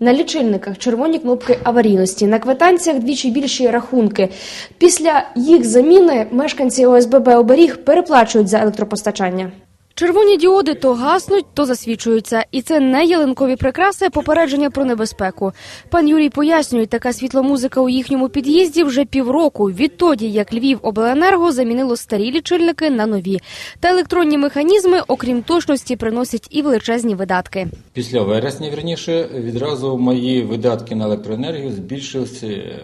На лічильниках червоні кнопки аварійності, на квитанціях двічі більші рахунки. Після їх заміни мешканці ОСББ оберіг переплачують за електропостачання. Червоні діоди то гаснуть, то засвічуються, і це не ялинкові прикраси, а попередження про небезпеку. Пан Юрій пояснює, така світломузика у їхньому під'їзді вже півроку. Відтоді, як Львів обленерго замінило старі лічильники на нові. Та електронні механізми, окрім точності, приносять і величезні видатки. Після вересня, вірніше, відразу мої видатки на електроенергію збільшилися е,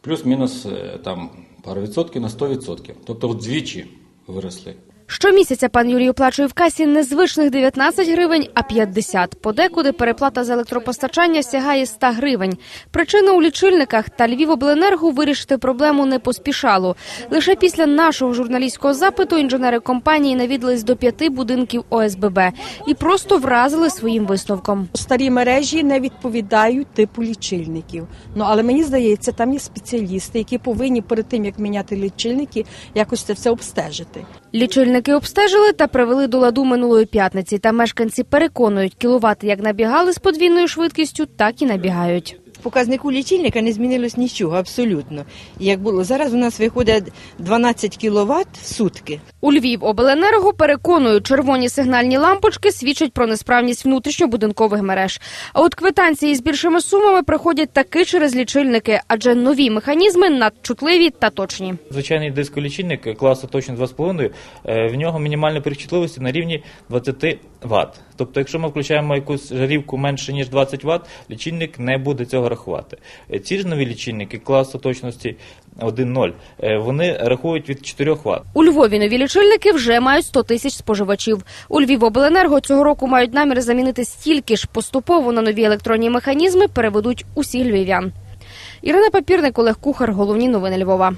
плюс-мінус е, там пару відсотків на 100%. Тобто вдвічі виросли. Щомісяця пан Юрій оплачує в касі не звичних 19 гривень, а 50. Подекуди переплата за електропостачання сягає 100 гривень. Причина у лічильниках та Львівобленерго вирішити проблему не поспішало. Лише після нашого журналістського запиту інженери компанії навідались до п'яти будинків ОСББ і просто вразили своїм висновком. Старі мережі не відповідають типу лічильників. Ну але мені здається, там є спеціалісти, які повинні перед тим як міняти лічильники, якось це все обстежити. Лічильники обстежили та привели до ладу минулої п'ятниці. Та мешканці переконують, кіловати як набігали з подвійною швидкістю, так і набігають. Показнику лічильника не змінилось нічого, абсолютно. Як було зараз, у нас виходить 12 кВт в сутки. У Львів обленерго переконують, червоні сигнальні лампочки свідчать про несправність внутрішньобудинкових мереж. А от квитанції з більшими сумами приходять таки через лічильники, адже нові механізми надчутливі та точні. Звичайний дисколічильник класу точно 2,5, е, в нього мінімальна перечутливості на рівні 20 Вт. Тобто, якщо ми включаємо якусь жарівку менше ніж 20 Вт, лічильник не буде цього рахувати. Е, Ці ж нові лічильники класу точності 1,0, е, вони рахують від 4 Вт. У Львові нові лічильники вже мають 100 тисяч споживачів. У Львівобленерго цього року мають намір замінити стільки ж. Поступово на нові електронні механізми переведуть усіх львів'ян. Ірина Папірник, Олег Кухар. Головні новини Львова.